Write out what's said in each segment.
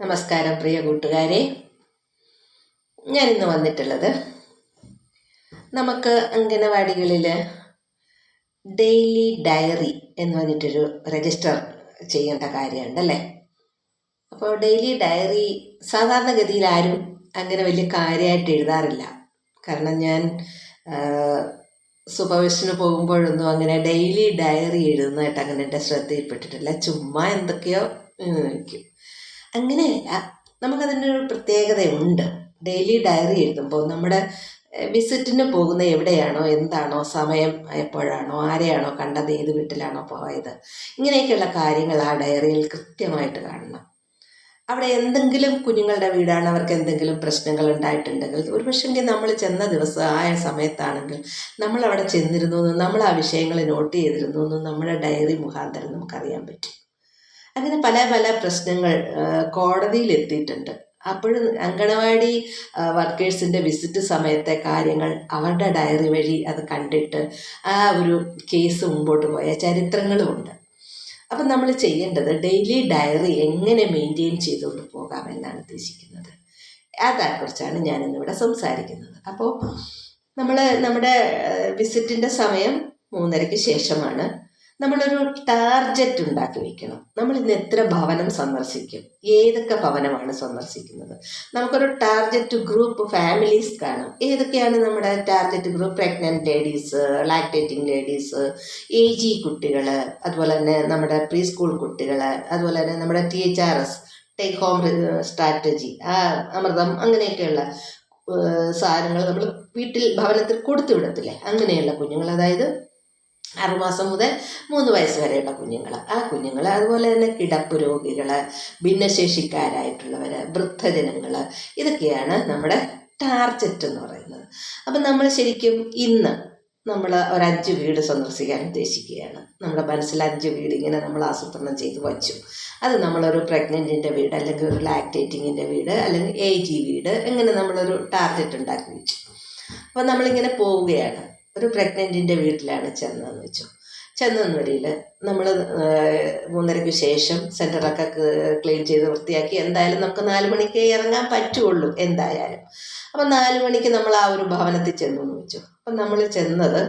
നമസ്കാരം പ്രിയ കൂട്ടുകാരെ. ഇന്ന് വന്നിട്ടുള്ളത് നമുക്ക് അംഗനവാടികളിൽ ഡെയിലി ഡയറി എന്ന് പറഞ്ഞിട്ടൊരു രജിസ്റ്റർ ചെയ്യേണ്ട കാര്യമുണ്ടല്ലേ അപ്പോൾ ഡെയിലി ഡയറി സാധാരണഗതിയിൽ ആരും അങ്ങനെ വലിയ കാര്യമായിട്ട് എഴുതാറില്ല. കാരണം ഞാൻ സൂപ്പർവിഷന് പോകുമ്പോഴൊന്നും അങ്ങനെ ഡെയിലി ഡയറി എഴുതുന്നതായിട്ട് അങ്ങനെ എന്റെ ശ്രദ്ധയിൽപ്പെട്ടിട്ടില്ല. ചുമ്മാ എന്തൊക്കെയോ വയ്ക്കും അങ്ങനെയല്ല നമുക്കതിന്റെ ഒരു പ്രത്യേകതയുണ്ട്. ഡെയിലി ഡയറി എഴുതുമ്പോൾ നമ്മുടെ വിസിറ്റിന് പോകുന്ന എവിടെയാണോ എന്താണോ സമയം എപ്പോഴാണോ ആരെയാണോ കണ്ടത് ഏത് വീട്ടിലാണോ പോയത് ഇങ്ങനെയൊക്കെയുള്ള കാര്യങ്ങൾ ആ ഡയറിയിൽ കൃത്യമായിട്ട് കാണണം. അവിടെ എന്തെങ്കിലും കുഞ്ഞുങ്ങളുടെ വീടാണ് അവർക്ക് എന്തെങ്കിലും പ്രശ്നങ്ങൾ ഉണ്ടായിട്ടുണ്ടെങ്കിൽ ഒരു പക്ഷെങ്കിൽ നമ്മൾ ചെന്ന ദിവസം ആയ സമയത്താണെങ്കിൽ നമ്മൾ അവിടെ ചെന്നിരുന്നു നമ്മൾ ആ വിഷയങ്ങൾ നോട്ട് ചെയ്തിരുന്നു എന്ന് നമ്മുടെ ഡയറി മുഖാന്തരം നമുക്കറിയാൻ പറ്റും. അങ്ങനെ പല പല പ്രശ്നങ്ങൾ കോടതിയിൽ എത്തിയിട്ടുണ്ട്. അപ്പോഴും അങ്കണവാടി വർക്കേഴ്സിന്റെ വിസിറ്റ് സമയത്തെ കാര്യങ്ങൾ അവരുടെ ഡയറി വഴി അത് കണ്ടിട്ട് ആ ഒരു കേസ് മുമ്പോട്ട് പോയ ചരിത്രങ്ങളുമുണ്ട് അപ്പം നമ്മൾ ചെയ്യേണ്ടത് ഡെയിലി ഡയറി എങ്ങനെ മെയിന്റെയിൻ ചെയ്തുകൊണ്ട് പോകാമെന്നാണ് ഉദ്ദേശിക്കുന്നത്. അതേക്കുറിച്ചാണ് ഞാൻ ഇന്നിവിടെ സംസാരിക്കുന്നത്. അപ്പോൾ നമ്മൾ നമ്മുടെ വിസിറ്റിന്റെ സമയം മൂന്നരയ്ക്ക് ശേഷമാണ്. നമ്മളൊരു ടാർജറ്റ് ഉണ്ടാക്കി വെക്കണം. നമ്മൾ ഇന്ന് എത്ര ഭവനം സന്ദർശിക്കും? ഏതൊക്കെ ഭവനമാണ് സന്ദർശിക്കുന്നത്? നമുക്കൊരു ടാർജറ്റ് ഗ്രൂപ്പ് ഫാമിലീസ് കാണും. ഏതൊക്കെയാണ് നമ്മുടെ target group pregnant ladies lactating ladies A G കുട്ടികൾ അതുപോലെ തന്നെ നമ്മുടെ പ്രീ സ്കൂൾ കുട്ടികൾ അതുപോലെ തന്നെ നമ്മുടെ T H R S take home strategy Amrutham അങ്ങനെയൊക്കെയുള്ള സാധനങ്ങൾ നമ്മൾ വീട്ടിൽ ഭവനത്തിൽ കൊടുത്തു വിടത്തില്ലേ? അങ്ങനെയുള്ള കുഞ്ഞുങ്ങൾ. അതായത് ആറുമാസം മുതൽ മൂന്ന് വയസ്സ് വരെയുള്ള കുഞ്ഞുങ്ങൾ ആ കുഞ്ഞുങ്ങൾ അതുപോലെ തന്നെ കിടപ്പ് രോഗികൾ ഭിന്നശേഷിക്കാരായിട്ടുള്ളവർ വൃദ്ധജനങ്ങൾ ഇതൊക്കെയാണ് നമ്മുടെ ടാർജറ്റ് എന്ന് പറയുന്നത്. അപ്പം നമ്മൾ ശരിക്കും ഇന്ന് നമ്മൾ ഒരു അഞ്ച് വീട് സന്ദർശിക്കാൻ ഉദ്ദേശിക്കുകയാണ്. നമ്മുടെ മനസ്സിൽ അഞ്ച് വീട് ഇങ്ങനെ നമ്മൾ ആസൂത്രണം ചെയ്ത് വച്ചു. അത് നമ്മളൊരു പ്രഗ്നന്റിന്റെ വീട് അല്ലെങ്കിൽ ഒരു ലാക്ടേറ്റിങ്ങിന്റെ വീട് അല്ലെങ്കിൽ എ ജി വീട് ഇങ്ങനെ നമ്മളൊരു ടാർഗറ്റ് ഉണ്ടാക്കി വെച്ചു. അപ്പോൾ നമ്മളിങ്ങനെ പോവുകയാണ്. ഒരു പ്രഗ്നന്റിന്റെ വീട്ടിലാണ് ചെന്നതെന്ന് വെച്ചു. ചെന്നെന്ന് വരിയിൽ നമ്മൾ മൂന്നരയ്ക്ക് ശേഷം സെന്ററൊക്കെ ക്ലീൻ ചെയ്ത് വൃത്തിയാക്കി എന്തായാലും നമുക്ക് നാല് മണിക്ക് ഇറങ്ങാൻ പറ്റുള്ളൂ എന്തായാലും. അപ്പം നാല് മണിക്ക് നമ്മൾ ആ ഒരു ഭവനത്തിൽ ചെന്നു എന്ന് വെച്ചു. അപ്പം നമ്മൾ ചെന്നത്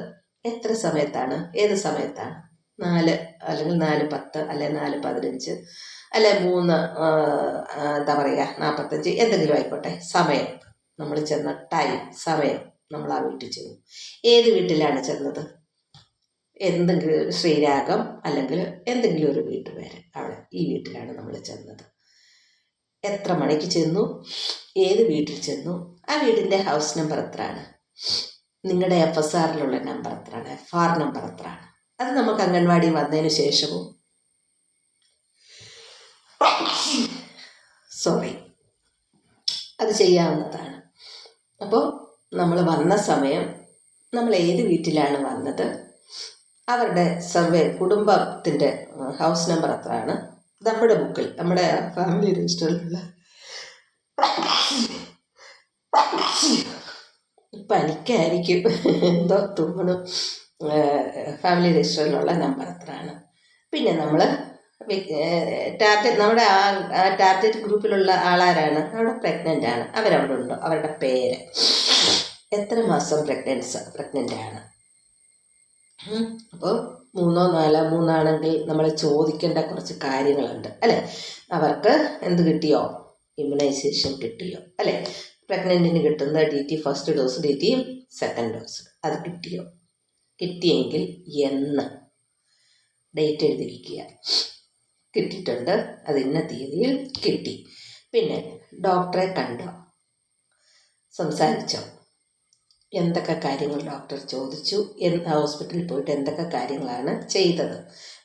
എത്ര സമയത്താണ്? ഏത് സമയത്താണ്? നാല് അല്ലെങ്കിൽ നാല് പത്ത് അല്ലെ നാല് പതിനഞ്ച് അല്ലെ മൂന്ന് എന്താ പറയുക നാൽപ്പത്തഞ്ച് എന്തെങ്കിലും ആയിക്കോട്ടെ. സമയം. നമ്മൾ ചെന്ന ടൈം സമയം. നമ്മൾ ആ വീട്ടിൽ ചെന്നു. ഏത് വീട്ടിലാണ് ചെന്നത്? എന്തെങ്കിലും ശ്രീരാഗം അല്ലെങ്കിൽ എന്തെങ്കിലും ഒരു വീട്ടുപേര് അവിടെ ഈ വീട്ടിലാണ് നമ്മൾ ചെന്നത്. എത്ര മണിക്ക് ചെന്നു? ഏത് വീട്ടിൽ ചെന്നു? ആ വീടിന്റെ ഹൗസ് നമ്പർ എത്രയാണ്? നിങ്ങളുടെ എഫ് എസ് ആറിലുള്ള നമ്പർ എത്രയാണ്? എഫ് ആർ നമ്പർ എത്രയാണ്? അത് നമുക്ക് അംഗൻവാടി വന്നതിന് ശേഷവും. സോറി അത് ചെയ്യാവുന്നതാണ്. അപ്പോൾ നമ്മൾ വന്ന സമയം നമ്മൾ ഏത് വീട്ടിലാണ് വന്നത്? അവരുടെ സർവേ കുടുംബത്തിന്റെ ഹൗസ് നമ്പർ എത്രയാണ് നമ്മുടെ ബുക്കിൽ നമ്മുടെ ഫാമിലി രജിസ്റ്ററിലുള്ള പനിക്കായിരിക്കും എന്തോ തുമ്മണം ഫാമിലി രജിസ്റ്ററിലുള്ള നമ്പർ എത്രയാണ് പിന്നെ നമ്മൾ ടാർഗറ്റ് നമ്മുടെ ആ ടാർഗറ്റ് ഗ്രൂപ്പിലുള്ള ആളാരാണ്? അവിടെ പ്രഗ്നന്റ് ആണ്. അവരവിടെ ഉണ്ടോ? അവരുടെ പേര്. എത്ര മാസം പ്രഗ്നൻസ് പ്രഗ്നന്റ് ആണ്? അപ്പോൾ മൂന്നോ നാലോ മൂന്നാണെങ്കിൽ നമ്മൾ ചോദിക്കേണ്ട കുറച്ച് കാര്യങ്ങളുണ്ട് അല്ലേ? അവർക്ക് എന്ത് കിട്ടിയോ? ഇമ്മ്യൂണൈസേഷൻ കിട്ടിയോ അല്ലേ? പ്രഗ്നന്റിന് കിട്ടുന്ന D T first dose D T second dose അത് കിട്ടിയോ? കിട്ടിയെങ്കിൽ എന്ന് ഡേറ്റ് എഴുതിയിരിക്കുക. കിട്ടിയിട്ടുണ്ട് അത് ഇന്ന തീയതിയിൽ കിട്ടി. പിന്നെ ഡോക്ടറെ കണ്ടോ? സംസാരിച്ചോ? എന്തൊക്കെ കാര്യങ്ങൾ ഡോക്ടർ ചോദിച്ചു എന്ത് ഹോസ്പിറ്റലിൽ പോയിട്ട് എന്തൊക്കെ കാര്യങ്ങളാണ് ചെയ്തത്.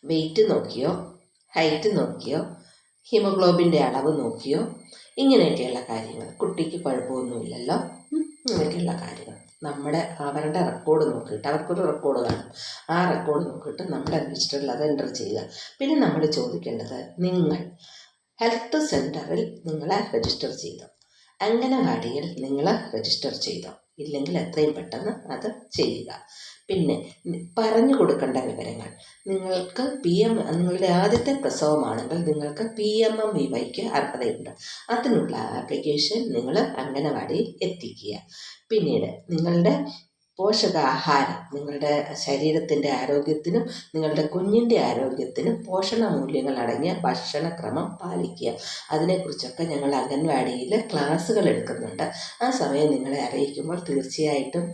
വെയിറ്റ് നോക്കിയോ ഹൈറ്റ് നോക്കിയോ ഹിമോഗ്ലോബിന്റെ അളവ് നോക്കിയോ ഇങ്ങനെയൊക്കെയുള്ള കാര്യങ്ങൾ. കുട്ടിക്ക് കുഴപ്പമൊന്നുമില്ലല്ലോ. ഇങ്ങനെയൊക്കെയുള്ള കാര്യങ്ങൾ. നമ്മുടെ അവരുടെ റെക്കോർഡ് നോക്കിയിട്ട് അവർക്കൊരു റെക്കോർഡ് കാണും ആ റെക്കോർഡ് നോക്കിയിട്ട് നമ്മൾ രജിസ്റ്ററിൽ അത് എന്റർ ചെയ്യുക. പിന്നെ നമ്മൾ ചോദിക്കേണ്ടത് നിങ്ങൾ ഹെൽത്ത് സെന്ററിൽ നിങ്ങളെ രജിസ്റ്റർ ചെയ്തോ. അംഗനവാടിയിൽ നിങ്ങൾ രജിസ്റ്റർ ചെയ്തോ. ഇല്ലെങ്കിൽ എത്രയും പെട്ടെന്ന് അത് ചെയ്യുക. പിന്നെ പറഞ്ഞു കൊടുക്കേണ്ട വിവരങ്ങൾ. നിങ്ങൾക്ക് പി എം നിങ്ങളുടെ ആദ്യത്തെ പ്രസവമാണെങ്കിൽ നിങ്ങൾക്ക് പി എം എം വി വൈക്ക് അർഹതയുണ്ട്. അതിനുള്ള ആപ്ലിക്കേഷൻ നിങ്ങൾ അംഗനവാടിയിൽ എത്തിക്കുക. പിന്നീട് നിങ്ങളുടെ പോഷകാഹാരം നിങ്ങളുടെ ശരീരത്തിന്റെ ആരോഗ്യത്തിനും നിങ്ങളുടെ കുഞ്ഞിന്റെ ആരോഗ്യത്തിനും പോഷണ മൂല്യങ്ങൾ അടങ്ങിയ ഭക്ഷണക്രമം പാലിക്കുക. അതിനെക്കുറിച്ചൊക്കെ ഞങ്ങൾ അംഗൻവാടിയിൽ ക്ലാസ്സുകൾ എടുക്കുന്നുണ്ട്. ആ സമയം നിങ്ങളെ അറിയിക്കുമ്പോൾ തീർച്ചയായിട്ടും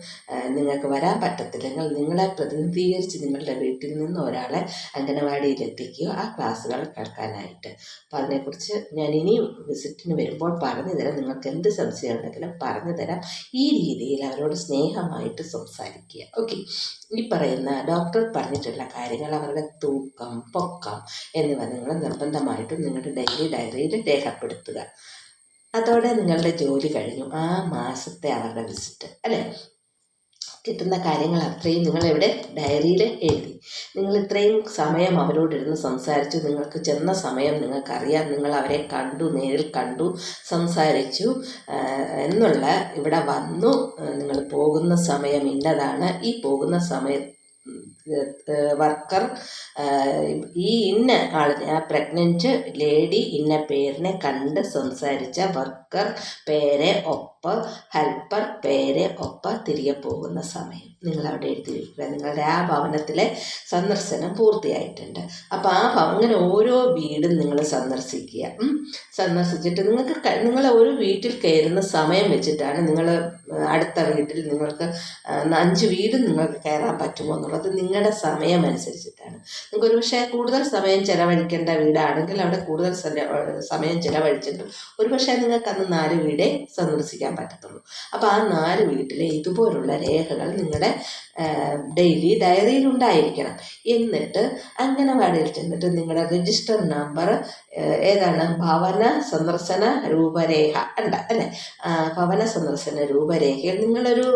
നിങ്ങൾക്ക് വരാൻ പറ്റത്തില്ലെങ്കിൽ നിങ്ങളെ പ്രതിനിധീകരിച്ച് നിങ്ങളുടെ വീട്ടിൽ നിന്ന് ഒരാളെ അംഗനവാടിയിൽ എത്തിക്കുക ആ ക്ലാസ്സുകൾ കേൾക്കാനായിട്ട്. അപ്പോൾ അതിനെക്കുറിച്ച് ഞാൻ ഇനിയും വിസിറ്റിന് വരുമ്പോൾ പറഞ്ഞു തരാം നിങ്ങൾക്ക് എന്ത് സംശയം ഉണ്ടെങ്കിലും പറഞ്ഞു തരാം ഈ രീതിയിൽ അവരോട് സ്നേഹമായിട്ട് സംസാരിക്കുക. ഓക്കെ ഈ പറയുന്ന ഡോക്ടർ പറഞ്ഞിട്ടുള്ള കാര്യങ്ങൾ അവരുടെ തൂക്കം പൊക്കം എന്നിവ നിങ്ങൾ നിർബന്ധമായിട്ടും നിങ്ങളുടെ ഡെയിലി ഡയറിയിൽ രേഖപ്പെടുത്തുക. അതോടെ നിങ്ങളുടെ ജോലി കഴിഞ്ഞു. ആ മാസത്തെ അവരുടെ വിസിറ്റ് അല്ലേ? കിട്ടുന്ന കാര്യങ്ങൾ അത്രയും നിങ്ങളിവിടെ ഡയറിയിൽ എഴുതി. നിങ്ങൾ ഇത്രയും സമയം അവരോടിരുന്ന് സംസാരിച്ചു. നിങ്ങൾക്ക് ചെന്ന സമയം നിങ്ങൾക്കറിയാം. നിങ്ങൾ അവരെ കണ്ടു നേരിൽ കണ്ടു സംസാരിച്ചു എന്നുള്ള ഇവിടെ വന്നു. നിങ്ങൾ പോകുന്ന സമയം ഇന്നതാണ്. ഈ പോകുന്ന സമയം വർക്കർ ഈ ഇന്ന ആളിനെ ആ പ്രഗ്നന്റ് ലേഡി ഇന്ന പേരിനെ കണ്ട് സംസാരിച്ച വർക്കർ പേരെ ഒപ്പ ഹെൽപ്പർ പേരെ ഒപ്പ തിരികെ പോകുന്ന സമയം. നിങ്ങൾ അവിടെ എഴുതി വയ്ക്കുക നിങ്ങളുടെ ആ ഭവനത്തിലെ സന്ദർശനം പൂർത്തിയായിട്ടുണ്ട്. അപ്പോൾ ആ അങ്ങനെ ഓരോ വീടും നിങ്ങൾ സന്ദർശിക്കുക. സന്ദർശിച്ചിട്ട് നിങ്ങൾക്ക് നിങ്ങൾ ഒരു വീട്ടിൽ കയറുന്ന സമയം വെച്ചിട്ടാണ് നിങ്ങൾ അടുത്ത വീട്ടിൽ നിങ്ങൾക്ക് അഞ്ച് വീടും നിങ്ങൾക്ക് കയറാൻ പറ്റുമോ എന്നുള്ളത് നിങ്ങളുടെ സമയം അനുസരിച്ചിട്ടാണ് നിങ്ങൾക്ക് ഒരു പക്ഷേ കൂടുതൽ സമയം ചിലവഴിക്കേണ്ട വീടാണെങ്കിൽ അവിടെ കൂടുതൽ സമയം ചിലവഴിച്ചിട്ടും ഒരു പക്ഷേ നിങ്ങൾക്ക് അന്ന് നാല് വീടേ സന്ദർശിക്കാൻ പറ്റത്തുള്ളൂ. അപ്പോൾ ആ നാല് വീട്ടിലെ ഇതുപോലുള്ള രേഖകൾ നിങ്ങളുടെ ഡെയിലി ഡയറിയിൽ ഉണ്ടായിരിക്കണം എന്നിട്ട് അംഗനവാടിയിൽ ചെന്നിട്ട് നിങ്ങളുടെ രജിസ്റ്റർ നമ്പർ ഏതാണ്? ഭവന സന്ദർശന രൂപരേഖ ഉണ്ട് അല്ലേ? ഭവന സന്ദർശന രൂപരേഖയിൽ നിങ്ങളൊരു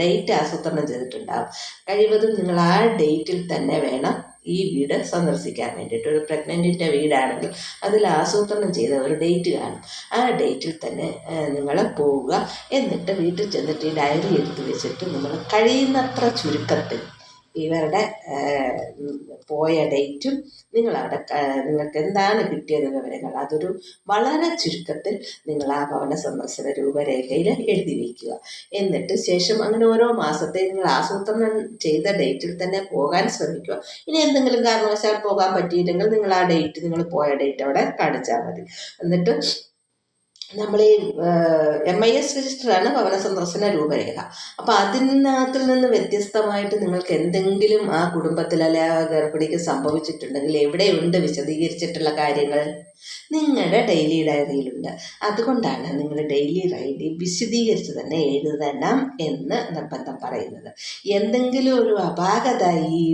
ഡേറ്റ് ആസൂത്രണം ചെയ്തിട്ടുണ്ടാവും. കഴിവതും നിങ്ങൾ ആ ഡേറ്റിൽ തന്നെ വേണം ഈ വീട് സന്ദർശിക്കാൻ വേണ്ടിയിട്ട്. ഒരു പ്രഗ്നന്റിന്റെ വീടാണെങ്കിൽ അതിൽ ആസൂത്രണം ചെയ്ത ഒരു ഡേറ്റ് കാണും. ആ ഡേറ്റിൽ തന്നെ നിങ്ങൾ പോവുക. എന്നിട്ട് വീട്ടിൽ ചെന്നിട്ട് ഈ ഡയറി എടുത്ത് വെച്ചിട്ട് നിങ്ങൾ കഴിയുന്നത്ര ചുരുക്കത്തിൽ ഇവരുടെ പോയ ഡേറ്റും നിങ്ങളവിടെ നിങ്ങൾക്ക് എന്താണ് കിട്ടിയത് വിവരങ്ങൾ? അതൊരു വളരെ ചുരുക്കത്തിൽ നിങ്ങൾ ആ ഭവന സന്ദർശന രൂപരേഖയിൽ എഴുതി വയ്ക്കുക എന്നിട്ട് ശേഷം അങ്ങനെ ഓരോ മാസത്തെ നിങ്ങൾ ആസൂത്രണം ചെയ്ത ഡേറ്റിൽ തന്നെ പോകാൻ ശ്രമിക്കുക. ഇനി എന്തെങ്കിലും കാരണവശാൽ പോകാൻ പറ്റിയില്ലെങ്കിൽ നിങ്ങൾ ആ ഡേറ്റ് നിങ്ങൾ പോയ ഡേറ്റ് അവിടെ കാണിച്ചാൽ മതി. എന്നിട്ട് നമ്മൾ ഈ എം ഐ എസ് രജിസ്റ്ററാണ് ഭവന സന്ദർശന രൂപരേഖ. അപ്പോൾ അതിനകത്തിൽ നിന്ന് വ്യത്യസ്തമായിട്ട് നിങ്ങൾക്ക് എന്തെങ്കിലും ആ കുടുംബത്തിൽ അല്ലെ ആ ഗർഭിണിക്ക് സംഭവിച്ചിട്ടുണ്ടെങ്കിൽ എവിടെയുണ്ട് വിശദീകരിച്ചിട്ടുള്ള കാര്യങ്ങൾ? നിങ്ങളുടെ ഡെയിലി ഡയറിയിലുണ്ട്. അതുകൊണ്ടാണ് നിങ്ങൾ ഡെയിലി ഡയറി വിശദീകരിച്ച് തന്നെ എഴുതണം എന്ന് നിർബന്ധം പറയുന്നത്. എന്തെങ്കിലും ഒരു അപാകത ഈ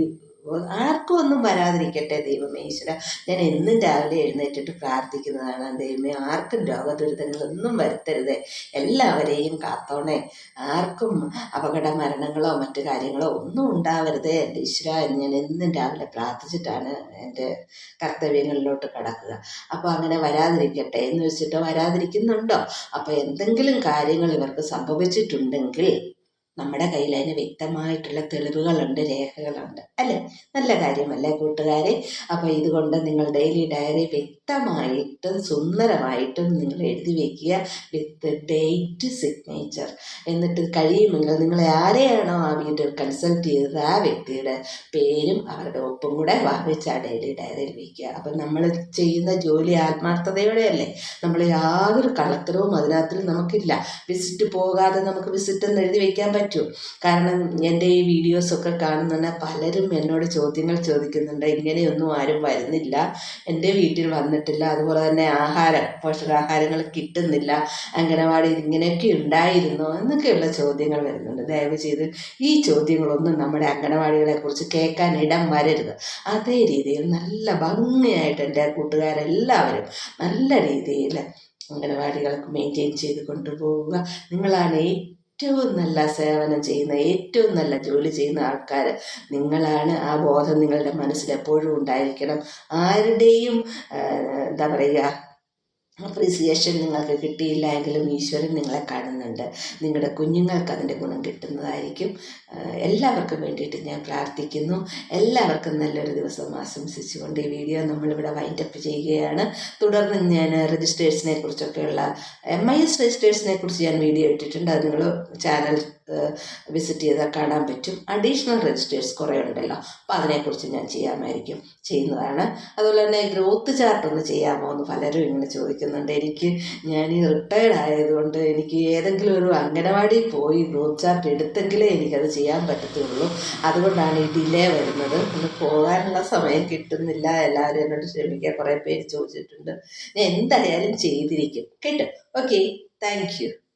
ആർക്കും ഒന്നും വരാതിരിക്കട്ടെ ദൈവമേ ഈശ്വര. ഞാൻ എന്നും രാവിലെ എഴുന്നേറ്റിട്ട് പ്രാർത്ഥിക്കുന്നതാണ്. ദൈവമേ ആർക്കും രോഗദുരിതങ്ങളൊന്നും വരുത്തരുതേ. എല്ലാവരെയും കാത്തോണേ. ആർക്കും അപകട മരണങ്ങളോ മറ്റു കാര്യങ്ങളോ ഒന്നും ഉണ്ടാവരുതേ എന്റെ ഈശ്വര എന്ന് ഞാൻ എന്നും രാവിലെ പ്രാർത്ഥിച്ചിട്ടാണ് എന്റെ കർത്തവ്യങ്ങളിലോട്ട് കടക്കുക. അപ്പോൾ അങ്ങനെ വരാതിരിക്കട്ടെ എന്ന് വെച്ചിട്ട് വരാതിരിക്കുന്നുണ്ടോ? അപ്പോൾ എന്തെങ്കിലും കാര്യങ്ങൾ ഇവർക്ക് സംഭവിച്ചിട്ടുണ്ടെങ്കിൽ നമ്മുടെ കയ്യിൽ അതിന് വ്യക്തമായിട്ടുള്ള തെളിവുകളുണ്ട് രേഖകളുണ്ട് അല്ലേ? നല്ല കാര്യമല്ലേ കൂട്ടുകാരെ? അപ്പോൾ ഇതുകൊണ്ട് നിങ്ങൾ ഡെയിലി ഡയറി വ്യക്തമായിട്ടും സുന്ദരമായിട്ടും നിങ്ങൾ എഴുതി വെക്കുക വിത്ത് ഡേറ്റ് സിഗ്നേച്ചർ എന്നിട്ട് കഴിയുമെങ്കിൽ നിങ്ങൾ ആരെയാണോ ആ വീട്ടിൽ കൺസൾട്ട് ചെയ്തത്? ആ വ്യക്തിയുടെ പേരും അവരുടെ ഒപ്പും കൂടെ വാങ്ങിച്ച് ആ ഡെയിലി ഡയറിയിൽ വയ്ക്കുക അപ്പം നമ്മൾ ചെയ്യുന്ന ജോലി ആത്മാർത്ഥതയോടെയല്ലേ? നമ്മൾ യാതൊരു കളത്തരവും അതിനകത്തിൽ നമുക്കില്ല. വിസിറ്റ് പോകാതെ നമുക്ക് വിസിറ്റ് എന്ന് എഴുതി വയ്ക്കാൻ പറ്റും. കാരണം എന്റെ ഈ വീഡിയോസൊക്കെ കാണുന്ന പലരും എന്നോട് ചോദ്യങ്ങൾ ചോദിക്കുന്നുണ്ട്. ഇങ്ങനെയൊന്നും ആരും വരുന്നില്ല. എന്റെ വീട്ടിൽ വന്നിട്ടില്ല. അതുപോലെ തന്നെ ആഹാരം പോഷകാഹാരങ്ങൾ കിട്ടുന്നില്ല. അംഗനവാടിയിൽ ഇങ്ങനെയൊക്കെ ഉണ്ടായിരുന്നോ എന്നൊക്കെയുള്ള ചോദ്യങ്ങൾ വരുന്നുണ്ട്. ദയവ് ചെയ്ത് ഈ ചോദ്യങ്ങളൊന്നും നമ്മുടെ അംഗനവാടികളെ കുറിച്ച് കേൾക്കാൻ ഇടം വരരുത്. അതേ രീതിയിൽ നല്ല ഭംഗിയായിട്ട് എന്റെ കൂട്ടുകാരെല്ലാവരും നല്ല രീതിയിൽ അംഗനവാടികൾക്ക് മെയിന്റെയിൻ ചെയ്ത് കൊണ്ടുപോവുക നിങ്ങളാണ് ഏറ്റവും നല്ല സേവനം ചെയ്യുന്ന ഏറ്റവും നല്ല ജോലി ചെയ്യുന്ന ആൾക്കാർ നിങ്ങളാണ്. ആ ബോധം നിങ്ങളുടെ മനസ്സിൽ എപ്പോഴും ഉണ്ടായിരിക്കണം. ആരുടെയും എന്താ പറയുക അപ്രീസിയേഷൻ നിങ്ങൾക്ക് കിട്ടിയില്ല എങ്കിലും ഈശ്വരൻ നിങ്ങളെ കാണുന്നുണ്ട്. നിങ്ങളുടെ കുഞ്ഞുങ്ങൾക്ക് അതിന്റെ ഗുണം കിട്ടുന്നതായിരിക്കും. എല്ലാവർക്കും വേണ്ടിയിട്ട് ഞാൻ പ്രാർത്ഥിക്കുന്നു. എല്ലാവർക്കും നല്ലൊരു ദിവസം ആശംസിച്ചുകൊണ്ട് ഈ വീഡിയോ നമ്മളിവിടെ വൈൻഡപ്പ് ചെയ്യുകയാണ്. തുടർന്ന് ഞാൻ രജിസ്ട്രേഴ്സിനെ കുറിച്ചൊക്കെയുള്ള എം ഐ എസ് രജിസ്ട്രേഴ്സിനെ കുറിച്ച് ഞാൻ വീഡിയോ ഇട്ടിട്ടുണ്ട്. അത് നിങ്ങൾ ചാനൽ വിസിറ്റ് ചെയ്താൽ കാണാൻ പറ്റും. അഡീഷണൽ രജിസ്റ്റേഴ്സ് കുറേ ഉണ്ടല്ലോ. അപ്പോൾ അതിനെക്കുറിച്ച് ഞാൻ ചെയ്യാമായിരിക്കും. ചെയ്യുന്നതാണ്. അതുപോലെ തന്നെ ഗ്രോത്ത് ചാർട്ട് ഒന്ന് ചെയ്യാമോ എന്ന് പലരും ഇങ്ങനെ ചോദിക്കുന്നുണ്ട്. എനിക്ക് ഞാൻ ഈ റിട്ടയർഡ് ആയതുകൊണ്ട് എനിക്ക് ഏതെങ്കിലും ഒരു അംഗനവാടി പോയി ഗ്രോത്ത് ചാർട്ട് എടുത്തെങ്കിലേ എനിക്കത് ചെയ്യാൻ പറ്റത്തുള്ളൂ. അതുകൊണ്ടാണ് ഈ ഡിലേ വരുന്നത്. ഒന്ന് പോകാനുള്ള സമയം കിട്ടുന്നില്ല. എല്ലാവരും എന്നോട് ക്ഷമിക്കുക കുറേ പേര് ചോദിച്ചിട്ടുണ്ട്. ഞാൻ എന്തായാലും ചെയ്തിരിക്കും. കേട്ടോ? Okay thank